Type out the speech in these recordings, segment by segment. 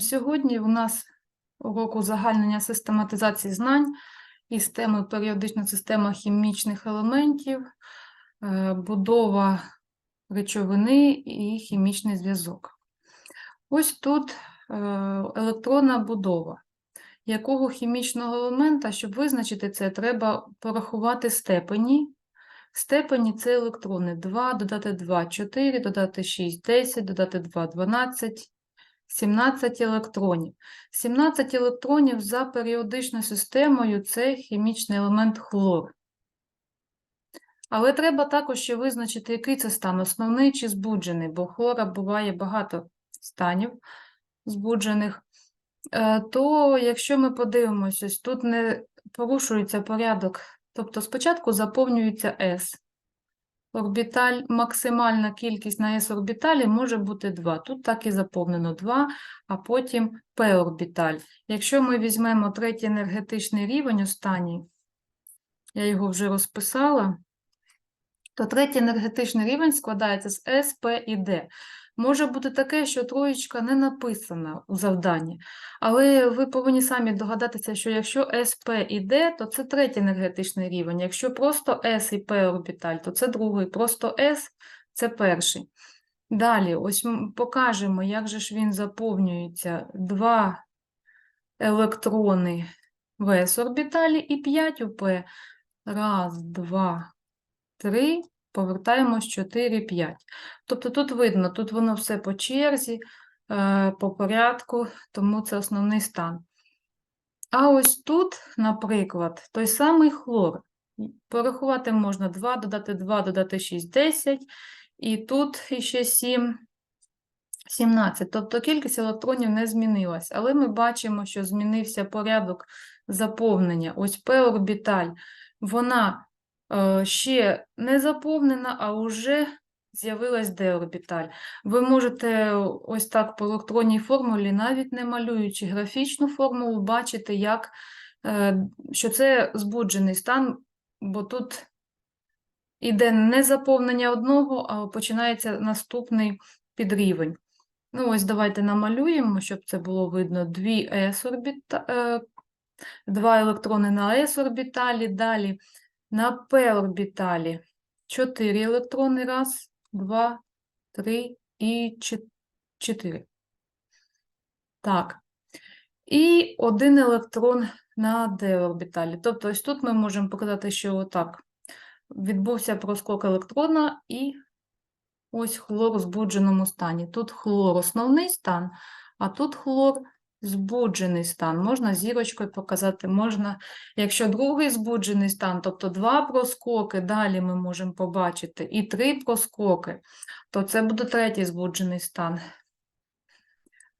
Сьогодні у нас урок узагальнення систематизації знань із теми періодична система хімічних елементів, е, будова речовини і хімічний зв'язок. Ось тут е, електронна будова. Якого хімічного елемента, щоб визначити це, треба порахувати степені. Степені це електрони 2, додати 2, 4, додати 6, 10, додати 2, 12, 17 електронів. 17 електронів за періодичною системою це хімічний елемент хлор. Але треба також ще визначити, який це стан, основний чи збуджений, бо хлора буває багато станів збуджених. Е, То якщо ми подивимося, тут не порушується порядок, тобто спочатку заповнюється S. Орбіталь, максимальна кількість на s-орбіталі може бути 2. Тут так і заповнено 2, а потім p-орбіталь. Якщо ми візьмемо третій енергетичний рівень останній, я його вже розписала, то третій енергетичний рівень складається з S, P і D. Може бути таке, що троєчка не написана у завданні, але ви повинні самі догадатися, що якщо S, P і D, то це третій енергетичний рівень. Якщо просто S і P орбіталь, то це другий, просто S – це перший. Далі, ось покажемо, як же ж він заповнюється. Два електрони в S орбіталі і 5 у P. Раз, два, три, повертаємось 4, 5. Тобто тут видно, тут воно все по черзі, е, по порядку, тому це основний стан. А ось тут, наприклад, той самий хлор. Порахувати можна 2, додати 2, додати 6, 10, і тут іще 7, 17. Тобто кількість електронів не змінилась, але ми бачимо, що змінився порядок заповнення. Ось p-орбіталь, вона ще не заповнена, а вже з'явилась d-орбіталь. Ви можете ось так по електронній формулі, навіть не малюючи графічну формулу, бачити, як, е, що це збуджений стан, бо тут іде не заповнення одного, а починається наступний підрівень. Ну, ось давайте намалюємо, щоб це було видно. Дві s орбіта... е, Два електрони на s орбіталі, далі на p орбіталі 4 електрони. Раз, два, три і чо- чотири. Так. І один електрон на d орбіталі. Тобто ось тут ми можемо показати, що отак відбувся проскок електрона і ось хлор у збудженому стані. Тут хлор основний стан, а тут хлор збуджений стан. Можна зірочкою показати, можна, якщо другий збуджений стан, тобто два проскоки, далі ми можемо побачити, і три проскоки, то це буде третій збуджений стан.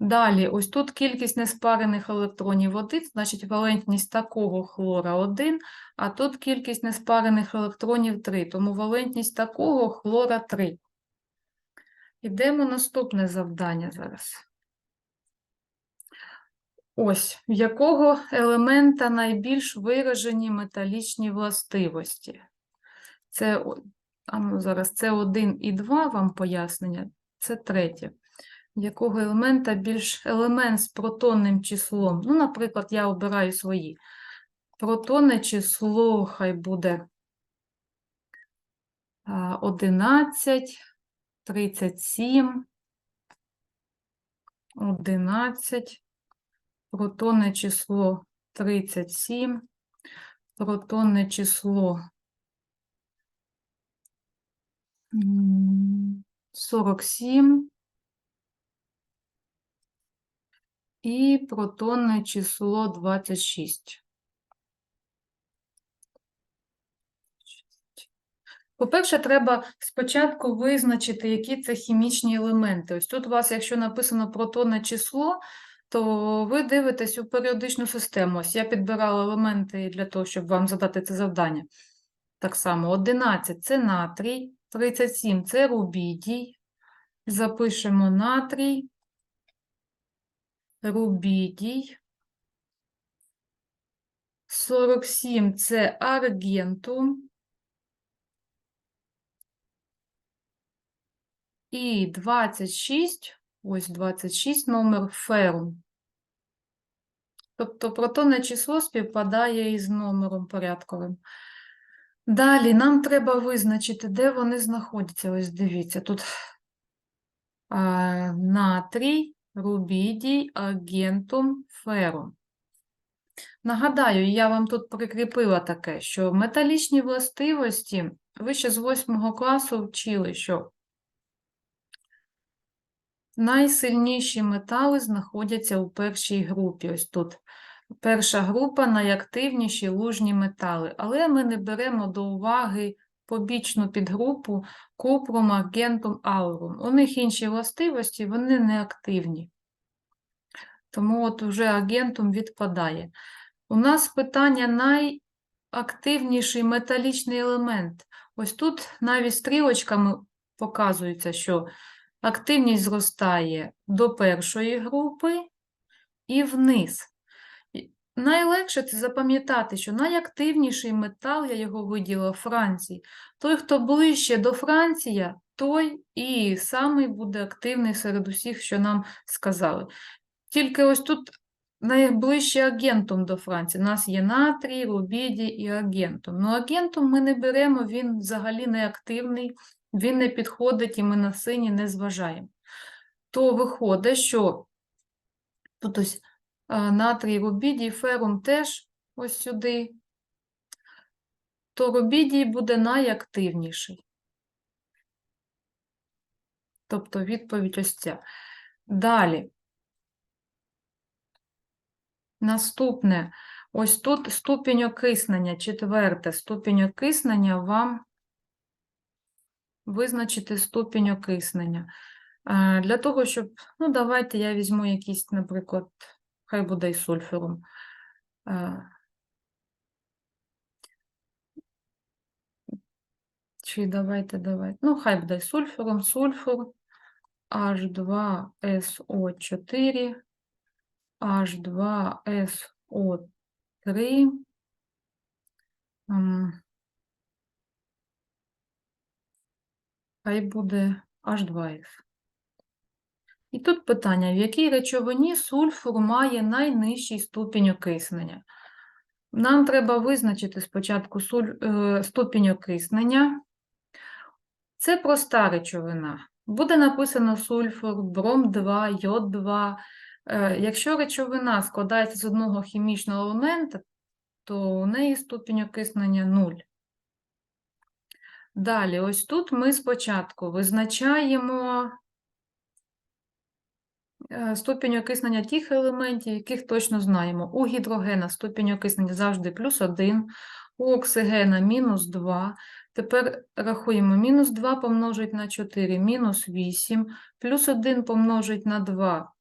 Далі, ось тут кількість неспарених електронів 1, значить валентність такого хлора 1, а тут кількість неспарених електронів 3, тому валентність такого хлора 3. Ідемо наступне завдання зараз. Ось, якого елемента найбільш виражені металічні властивості? Це, а ну, зараз це 1 і 2 вам пояснення, це третє. Якого елемента більш елемент з протонним числом? Ну, наприклад, я обираю свої. Протонне число хай буде а, 11, 37, 11, протонне число 37, протонне число 47 і протонне число 26. По-перше, треба спочатку визначити, які це хімічні елементи. Ось тут у вас, якщо написано протонне число, то ви дивитесь у періодичну систему. Ось я підбирала елементи для того, щоб вам задати це завдання. Так само 11 – це натрій, 37 – це рубідій. Запишемо натрій, рубідій. 47 – це аргентум. І 26 ось 26 номер ферум. Тобто протонне число співпадає із номером порядковим. Далі нам треба визначити, де вони знаходяться. Ось дивіться, тут а, натрій, рубідій, агентум, ферум. Нагадаю, я вам тут прикріпила таке, що металічні властивості ви ще з 8 класу вчили, що найсильніші метали знаходяться у першій групі. Ось тут. Перша група найактивніші лужні метали, але ми не беремо до уваги побічну підгрупу купрум, аргентум, аурум. У них інші властивості, вони не активні. Тому от уже агентум відпадає. У нас питання найактивніший металічний елемент. Ось тут навіть стрілочками показується, що активність зростає до першої групи і вниз. Найлегше це запам'ятати, що найактивніший метал, я його виділила Франції. Той, хто ближче до Франції, той і самий буде активний серед усіх, що нам сказали. Тільки ось тут найближче агентум до Франції. У нас є натрій, рубідій і агентум. Ну, агентум ми не беремо, він взагалі не активний, він не підходить і ми на сині не зважаємо. То виходить, що тут ось натрій, рубідій, ферум теж ось сюди, то рубідій буде найактивніший. Тобто відповідь ось ця. Далі. Наступне, ось тут ступінь окиснення, четверте, ступінь окиснення вам визначити ступінь окиснення. Е, Для того, щоб, ну, давайте я візьму якийсь, наприклад, хай буде і сульфуром. Е, Чи давайте, давайте. Ну, хай буде і сульфуром, сульфур, H2SO4, H2SO3. Хай буде H2F. І тут питання, в якій речовині сульфур має найнижчий ступінь окиснення? Нам треба визначити спочатку е, ступінь окиснення. Це проста речовина. Буде написано сульфур, бром-2, йод-2. Е, Якщо речовина складається з одного хімічного елемента, то у неї ступінь окиснення 0. Далі, ось тут ми спочатку визначаємо е, ступінь окиснення тих елементів, яких точно знаємо. У гідрогена ступінь окиснення завжди плюс 1, у оксигена мінус 2. Тепер рахуємо, мінус 2 помножить на 4, мінус 8, плюс 1 помножить на 2,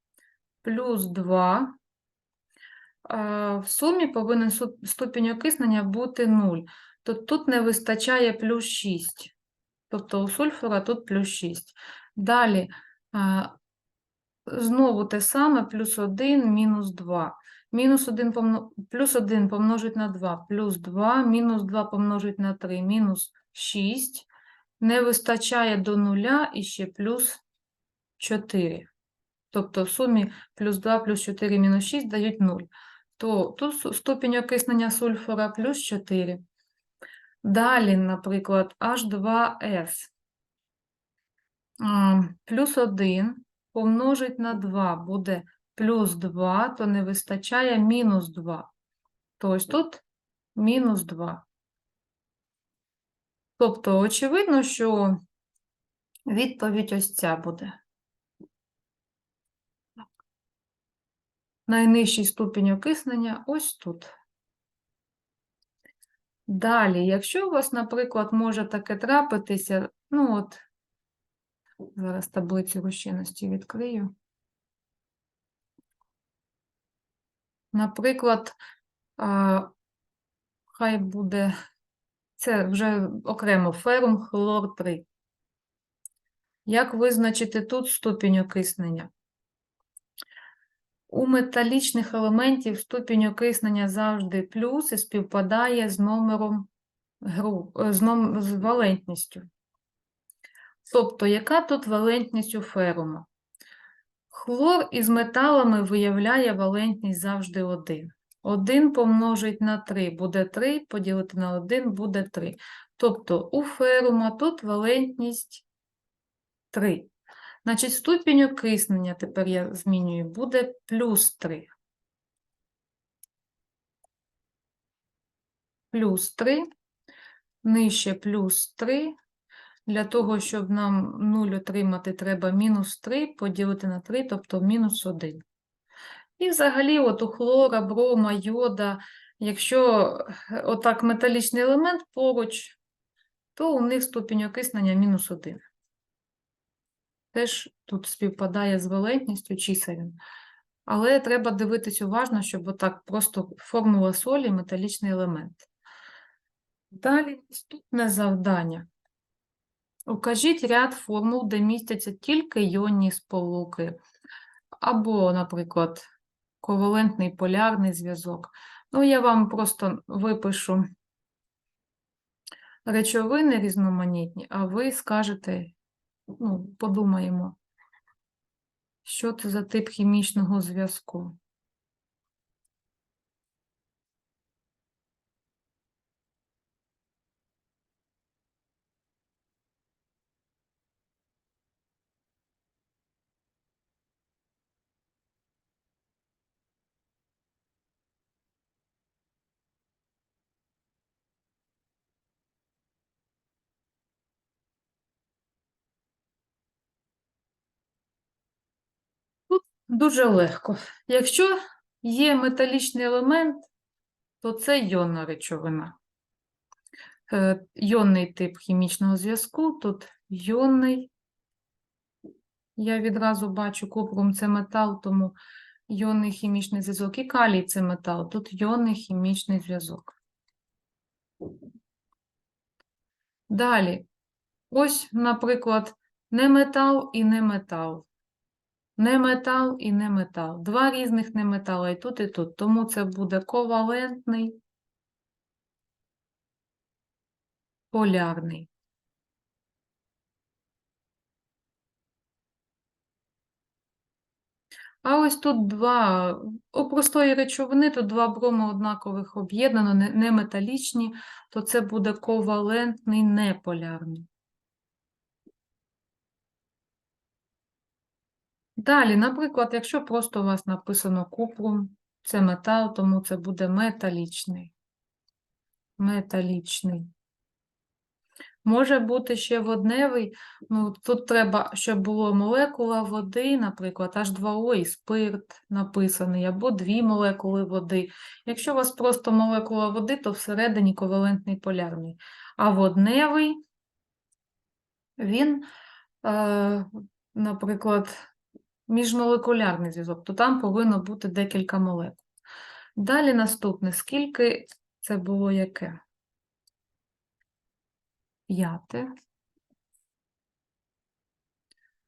плюс 2. В сумі повинен ступінь окиснення бути 0. То тут не вистачає плюс 6. Тобто у сульфура тут плюс 6. Далі знову те саме, плюс 1, мінус 2. Мінус 1 помно... плюс 1 помножить на 2, плюс 2, мінус 2 помножить на 3, мінус 6. Не вистачає до нуля і ще плюс 4. Тобто в сумі плюс 2 плюс 4 мінус 6 дають 0. То тут ступінь окиснення сульфура плюс 4. Далі, наприклад, H2S. Плюс 1 помножить на 2 буде плюс 2, то не вистачає мінус 2. То ось тут мінус 2. Тобто, очевидно, що відповідь ось ця буде. Найнижчий ступінь окиснення ось тут. Далі, якщо у вас, наприклад, може таке трапитися, ну от, зараз таблицю розчинності відкрию. Наприклад, хай буде, це вже окремо ферум хлор 3. Як визначити тут ступінь окиснення? У металічних елементів ступінь окиснення завжди плюс і співпадає з номером груп, е, з, ном, з валентністю. Тобто, яка тут валентність у ферума? Хлор із металами виявляє валентність завжди 1. 1 помножить на 3 буде 3, поділити на 1 буде 3. Тобто у ферума тут валентність 3. Значить, ступінь окиснення, тепер я змінюю, буде плюс 3. Плюс 3, нижче плюс 3. Для того, щоб нам 0 отримати, треба мінус 3 поділити на 3, тобто мінус 1. І взагалі, от у хлора, брома, йода, якщо е, отак металічний елемент поруч, то у них ступінь окиснення мінус 1. Теж тут співпадає з валентністю чисельно. Але треба дивитись уважно, щоб отак просто формула солі металічний елемент. Далі наступне завдання. Укажіть ряд формул, де містяться тільки іонні сполуки. Або, наприклад, ковалентний полярний зв'язок. Ну, я вам просто випишу речовини різноманітні, а ви скажете, ну, подумаємо, що це за тип хімічного зв'язку. Дуже легко. Якщо є металічний елемент, то це йонна речовина. Е, Йонний тип хімічного зв'язку, тут йонний. Я відразу бачу, купрум це метал, тому йонний хімічний зв'язок. І калій це метал, тут йонний хімічний зв'язок. Далі. Ось, наприклад, не метал і не метал. Не метал і не метал. Два різних неметала і тут, і тут. Тому це буде ковалентний, полярний. А ось тут два, у простої речовини, тут два броми однакових об'єднано, не, не то це буде ковалентний неполярний. Далі, наприклад, якщо просто у вас написано купрум, це метал, тому це буде металічний. Металічний. Може бути ще водневий, ну тут треба, щоб було молекула води, наприклад, H2O і спирт написаний, або дві молекули води. Якщо у вас просто молекула води, то всередині ковалентний полярний. А водневий, він, е, наприклад, міжмолекулярний зв'язок, то там повинно бути декілька молекул. Далі наступне, скільки це було яке? П'яте.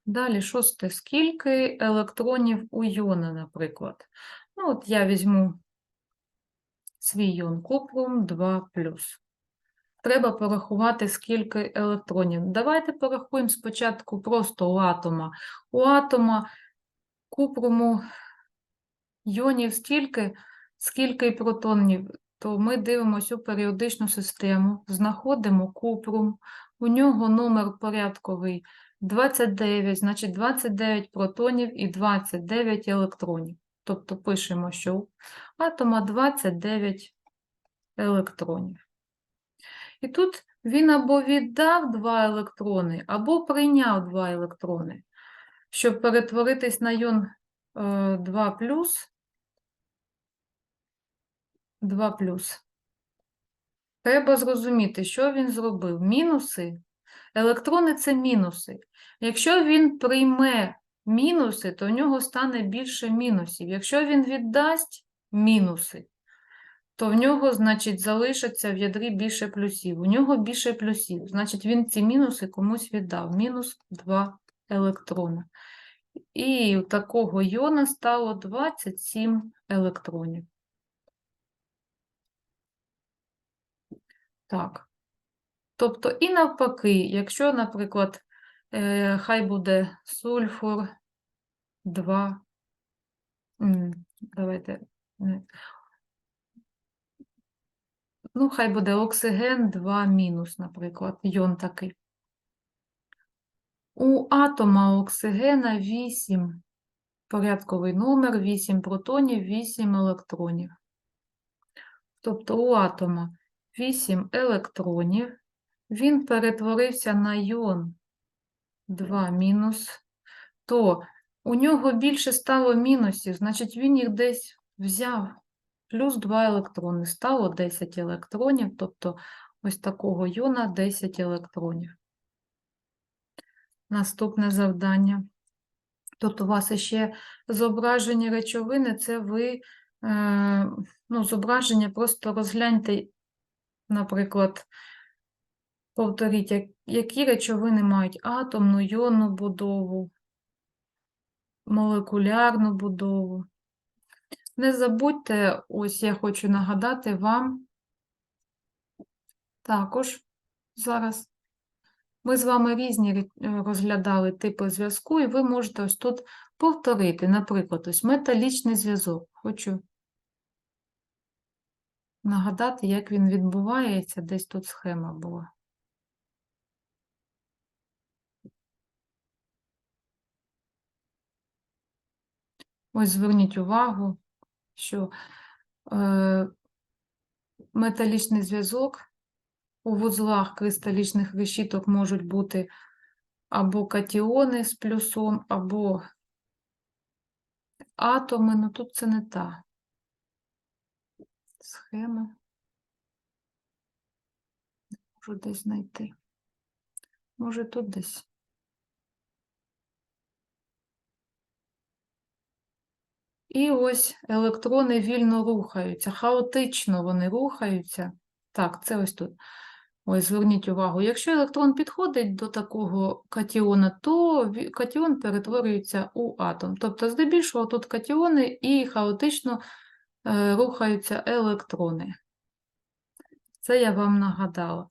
Далі шосте, скільки електронів у йона, наприклад. Ну, от я візьму свій йон купрум 2 Треба порахувати, скільки електронів. Давайте порахуємо спочатку просто у атома. У атома купруму йонів стільки, скільки і протонів, то ми дивимося у періодичну систему, знаходимо купрум, у нього номер порядковий 29, значить 29 протонів і 29 електронів. Тобто пишемо, що у атома 29 електронів. І тут він або віддав 2 електрони, або прийняв 2 електрони щоб перетворитись на йон 2 2 Треба зрозуміти, що він зробив. Мінуси. Електрони це мінуси. Якщо він прийме мінуси, то у нього стане більше мінусів. Якщо він віддасть мінуси, то в нього, значить, залишиться в ядрі більше плюсів. У нього більше плюсів. Значить, він ці мінуси комусь віддав. Мінус 2 електрона. І у такого йона стало 27 електронів. Так. Тобто, і навпаки, якщо, наприклад, е, хай буде сульфур 2. Давайте. Ну, хай буде оксиген 2 мінус, наприклад, йон такий. У атома оксигена 8, порядковий номер, 8 протонів, 8 електронів. Тобто у атома 8 електронів, він перетворився на йон 2 мінус, то у нього більше стало мінусів, значить він їх десь взяв. Плюс 2 електрони, стало 10 електронів, тобто ось такого йона 10 електронів. Наступне завдання. Тут у вас ще зображення речовини, це ви, е, ну, зображення просто розгляньте, наприклад, повторіть, як- які речовини мають атомну, йонну будову, молекулярну будову. Не забудьте, ось я хочу нагадати вам також зараз. Ми з вами різні е, розглядали типи зв'язку, і ви можете ось тут повторити. Наприклад, ось металічний зв'язок. Хочу нагадати, як він відбувається. Десь тут схема була. Ось зверніть увагу, що е, металічний зв'язок у вузлах кристалічних решіток можуть бути або катіони з плюсом, або атоми, ну тут це не та схема. Не Можу десь знайти. Може тут десь. І ось електрони вільно рухаються, хаотично вони рухаються. Так, це ось тут. Ось, зверніть увагу, якщо електрон підходить до такого катіона, то катіон перетворюється у атом. Тобто, здебільшого тут катіони і хаотично е, рухаються електрони. Це я вам нагадала.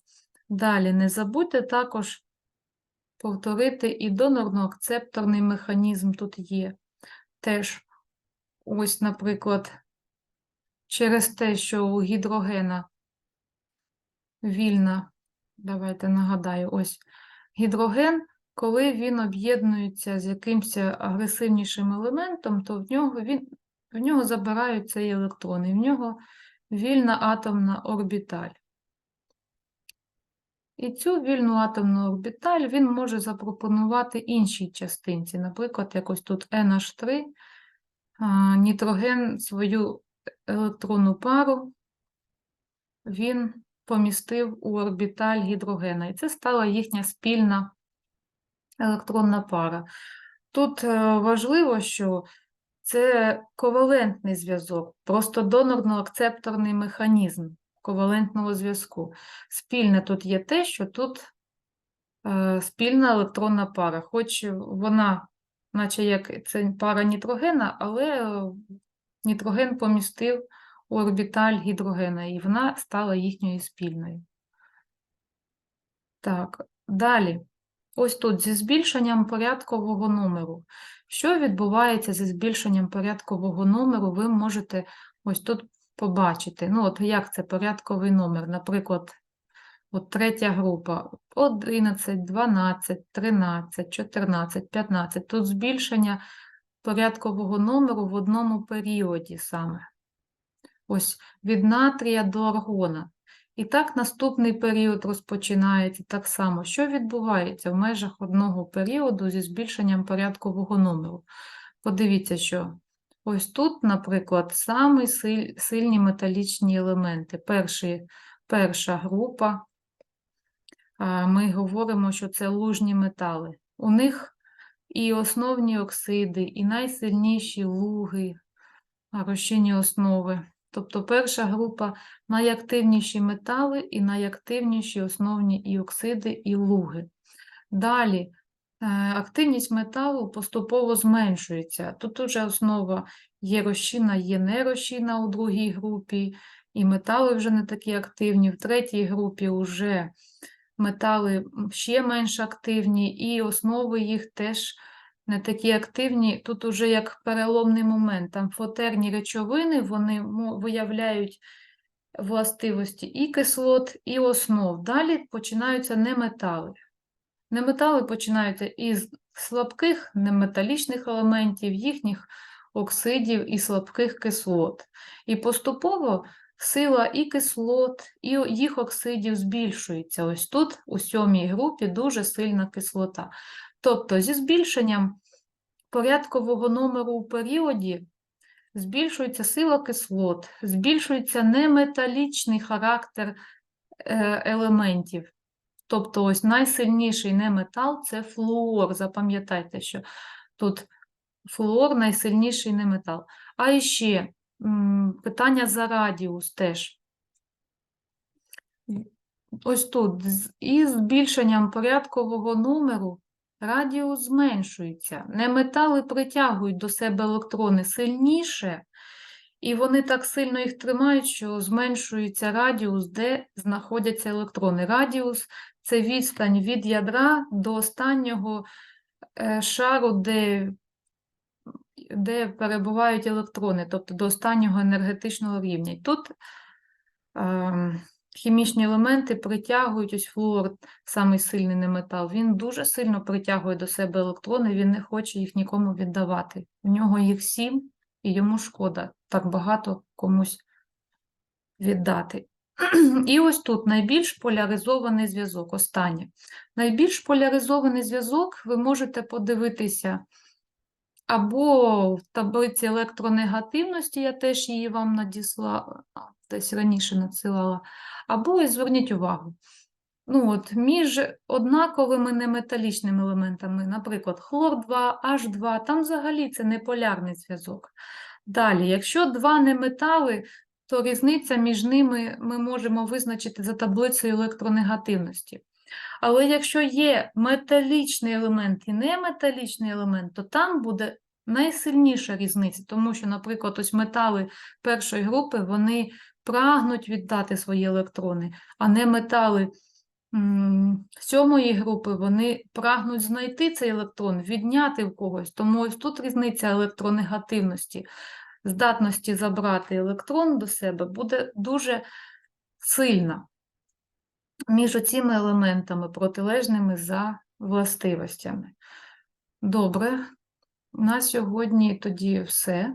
Далі не забудьте також повторити і донорно-акцепторний механізм тут є. Теж ось, наприклад, через те, що у гідрогена вільна, давайте нагадаю, ось гідроген, коли він об'єднується з якимось агресивнішим елементом, то в нього, він, в нього забирають цей електрон, і в нього вільна атомна орбіталь. І цю вільну атомну орбіталь він може запропонувати іншій частинці. Наприклад, якось тут NH3, нітроген свою електронну пару він помістив у орбіталь гідрогена. І це стала їхня спільна електронна пара. Тут е, важливо, що це ковалентний зв'язок, просто донорно-акцепторний механізм ковалентного зв'язку. Спільне тут є те, що тут е, спільна електронна пара, хоч вона, наче як це пара нітрогена, але е, нітроген помістив орбіталь гідрогена, і вона стала їхньою спільною. Так, далі. Ось тут зі збільшенням порядкового номеру. Що відбувається зі збільшенням порядкового номеру, ви можете ось тут побачити. Ну, от як це порядковий номер? Наприклад, от третя група 11, 12, 13, 14, 15. Тут збільшення порядкового номеру в одному періоді саме. Ось від натрія до аргона. І так наступний період розпочинається так само. Що відбувається в межах одного періоду зі збільшенням порядкового номеру? Подивіться, що ось тут, наприклад, самі сильні металічні елементи. Перші, перша група, ми говоримо, що це лужні метали. У них і основні оксиди, і найсильніші луги, розчинні основи. Тобто перша група найактивніші метали і найактивніші основні і оксиди, і луги. Далі е, активність металу поступово зменшується. Тут уже основа є розчинна, є нерозчинна у другій групі, і метали вже не такі активні. В третій групі вже метали ще менш активні, і основи їх теж не такі активні. Тут уже як переломний момент. Там фотерні речовини, вони виявляють властивості і кислот, і основ. Далі починаються неметали. Неметали починаються із слабких неметалічних елементів, їхніх оксидів і слабких кислот. І поступово сила і кислот, і їх оксидів збільшується. Ось тут, у сьомій групі, дуже сильна кислота. Тобто, зі збільшенням порядкового номеру у періоді збільшується сила кислот, збільшується неметалічний характер е, елементів. Тобто, ось найсильніший неметал це флуор. Запам'ятайте, що тут флуор найсильніший неметал. А іще питання за радіус теж. Ось тут із збільшенням порядкового номеру радіус зменшується. Неметали притягують до себе електрони сильніше, і вони так сильно їх тримають, що зменшується радіус, де знаходяться електрони. Радіус це відстань від ядра до останнього е, шару, де, де перебувають електрони, тобто до останнього енергетичного рівня. Тут ем, хімічні елементи притягують ось флуор, самий сильний неметал. Він дуже сильно притягує до себе електрони, він не хоче їх нікому віддавати. В нього їх сім, і йому шкода так багато комусь віддати. І ось тут найбільш поляризований зв'язок. Останнє. Найбільш поляризований зв'язок ви можете подивитися або в таблиці електронегативності, я теж її вам надіслала, десь раніше надсилала, або зверніть увагу. Ну, от, між однаковими неметалічними елементами, наприклад, хлор-2, H2, там взагалі це не полярний зв'язок. Далі, якщо два неметали, то різниця між ними ми можемо визначити за таблицею електронегативності. Але якщо є металічний елемент і неметалічний елемент, то там буде найсильніша різниця, тому що, наприклад, ось метали першої групи вони прагнуть віддати свої електрони, а не метали сьомої групи вони прагнуть знайти цей електрон, відняти в когось. Тому ось тут різниця електронегативності, здатності забрати електрон до себе буде дуже сильна між оціми елементами, протилежними за властивостями. Добре, на сьогодні тоді все.